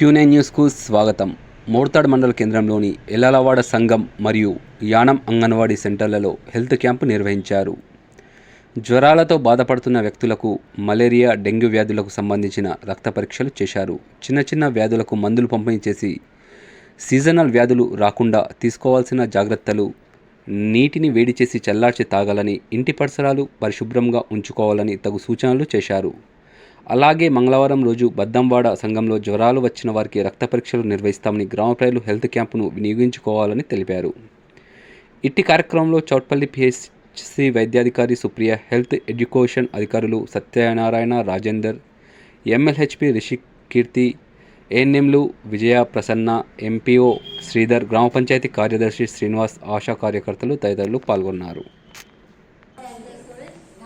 క్యూనే న్యూస్కు స్వాగతం. మోర్తాడ్ మండల కేంద్రంలోని ఎల్లాలవాడ సంఘం మరియు యానం అంగన్వాడీ సెంటర్లలో హెల్త్ క్యాంపు నిర్వహించారు. జ్వరాలతో బాధపడుతున్న వ్యక్తులకు మలేరియా డెంగ్యూ వ్యాధులకు సంబంధించిన రక్త పరీక్షలు చేశారు. చిన్న చిన్న వ్యాధులకు మందులు పంపిణీ చేసి సీజనల్ వ్యాధులు రాకుండా తీసుకోవాల్సిన జాగ్రత్తలు నీటిని వేడి చేసి చల్లార్చి తాగాలని ఇంటి పరిసరాలు పరిశుభ్రంగా ఉంచుకోవాలని తగు సూచనలు చేశారు. అలాగే మంగళవారం రోజు బద్దంవాడ సంఘంలో జ్వరాలు వచ్చిన వారికి రక్త పరీక్షలు నిర్వహిస్తామని గ్రామ ప్రజలు హెల్త్ క్యాంపును వినియోగించుకోవాలని తెలిపారు. ఇట్టి కార్యక్రమంలో చౌట్పల్లి పిహెచ్సి వైద్యాధికారి సుప్రియ హెల్త్ ఎడ్యుకేషన్ అధికారులు సత్యనారాయణ రాజేందర్ ఎంఎల్హెచ్పి రిషి కీర్తి ఏఎన్ఎంలు విజయ ప్రసన్న ఎంపీఓ శ్రీధర్ గ్రామ పంచాయతీ కార్యదర్శి శ్రీనివాస్ ఆశా కార్యకర్తలు తదితరులు పాల్గొన్నారు.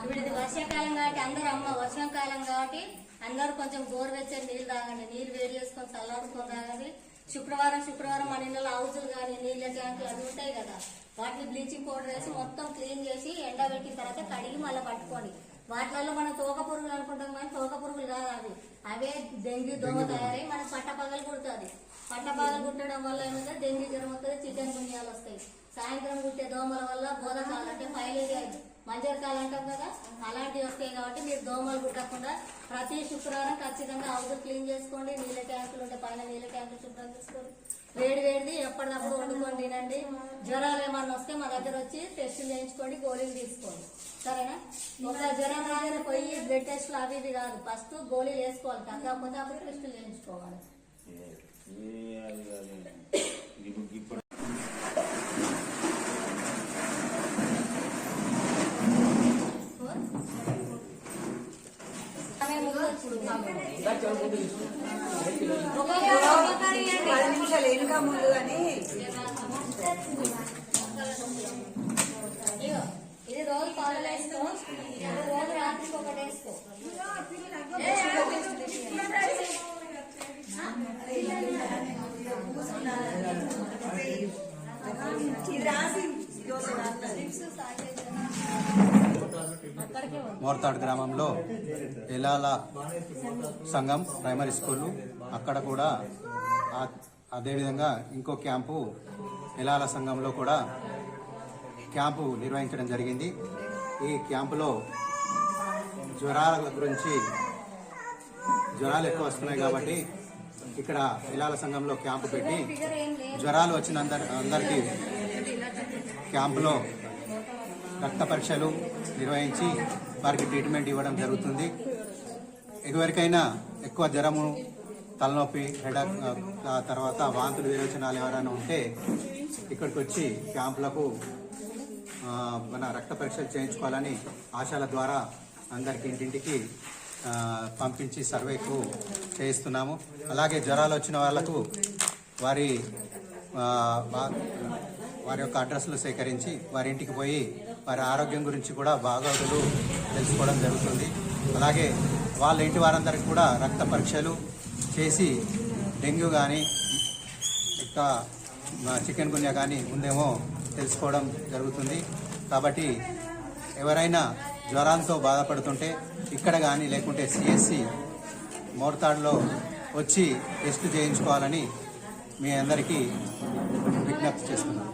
ఇప్పుడు ఇది వర్షాకాలం కాబట్టి అందరూ అమ్మ వర్షాకాలం కాబట్టి అందరూ కొంచెం గోరువెచ్చని నీళ్ళు తాగండి. నీళ్ళు వేడి చేసుకొని చల్లారుకొని తాగండి. శుక్రవారం శుక్రవారం మన ఇళ్ళలో హౌజులు కానీ నీళ్ళ ట్యాంకులు అవి ఉంటాయి కదా. వాటిని బ్లీచింగ్ పౌడర్ వేసి మొత్తం క్లీన్ చేసి ఎండబెట్టిన తర్వాత కడిగి మళ్ళీ పట్టుకోండి. వాటిలలో మనం తోక పురుగులు అనుకుంటాం కానీ తోక పురుగులు కాదు అవి. అవే డెంగ్యూ దోమ తయారై మనకు పట్టపగలు కుడుతుంది. పట్టపగలు కుట్టడం వల్ల ఏమైంది? డెంగ్యూ జ్వరం వస్తుంది చికెన్ గున్యాలు వస్తాయి. సాయంత్రం కుట్టే దోమల వల్ల బోధకాలు అంటే ఫైలేరియా మంజరకాలు అంటాం కదా? అలాంటివి వస్తాయి కాబట్టి మీరు దోమలు కుట్టకుండా ప్రతి శుక్రవారం ఖచ్చితంగా హౌస్ క్లీన్ చేసుకోండి. నీళ్ళ ట్యాంకులు ఉంటే పైన నీళ్ళ ట్యాంకులు శుభ్రం చేసుకోండి. వేడి వేడిది ఎప్పటికప్పుడు వండుకొని తినండి. జ్వరాలు ఏమన్నా వస్తే మా దగ్గర వచ్చి టెస్టులు చేయించుకోండి గోళీలు తీసుకోండి. సరేనా? ఒక జ్వరం రాగానే పోయి బ్లడ్ టెస్టులు అవి ఇవి కాదు. ఫస్ట్ గోళీలు వేసుకోవాలి. తగ్గకపోతే అప్పుడు టెస్టులు చేయించుకోవాలి. పది నిమిషాలు వెనుక ముందు అని ఇది రోజు పాలలో వేసుకో రోజు రాత్రికి ఒకటి వేసుకో ఇది రాసి మోర్తాడ్ గ్రామంలో ఎలాల సంఘం ప్రైమరీ స్కూలు అక్కడ కూడా అదేవిధంగా ఇంకో క్యాంపు ఎలాల సంఘంలో కూడా క్యాంపు నిర్వహించడం జరిగింది. ఈ క్యాంపులో జ్వరాల గురించి జ్వరాలు ఎక్కువ వస్తున్నాయి కాబట్టి ఇక్కడ ఇలాల సంఘంలో క్యాంపు పెట్టి జ్వరాలు వచ్చిన అందరి అందరికీ క్యాంపులో రక్త పరీక్షలు నిర్వహించి వారికి ట్రీట్మెంట్ ఇవ్వడం జరుగుతుంది. ఎవరికైనా ఎక్కువ జ్వరము తలనొప్పి హెడక్ తర్వాత వాంతులు విరోచనాలు ఎవరైనా ఉంటే ఇక్కడికి వచ్చి క్యాంపులకు మన రక్త పరీక్షలు చేయించుకోవాలని ఆశాల ద్వారా అందరికి ఇంటింటికి పంపించి సర్వేకు చేయిస్తున్నాము. అలాగే జ్వరాలు వచ్చిన వాళ్ళకు వారి వారి యొక్క అడ్రస్లు సేకరించి వారి ఇంటికి పోయి వారి ఆరోగ్యం గురించి కూడా బాగోగులు తెలుసుకోవడం జరుగుతుంది. అలాగే వాళ్ళ ఇంటి వారందరికీ కూడా రక్త పరీక్షలు చేసి డెంగ్యూ కానీ ఇంకా చికెన్ గున్యా కానీ ఉందేమో తెలుసుకోవడం జరుగుతుంది. కాబట్టి ఎవరైనా జ్వరాలతో బాధపడుతుంటే ఇక్కడ కానీ లేకుంటే సిఎస్సి మోర్తాడ్లో వచ్చి టెస్ట్ చేయించుకోవాలని మీ అందరికీ విజ్ఞప్తి చేస్తున్నాను.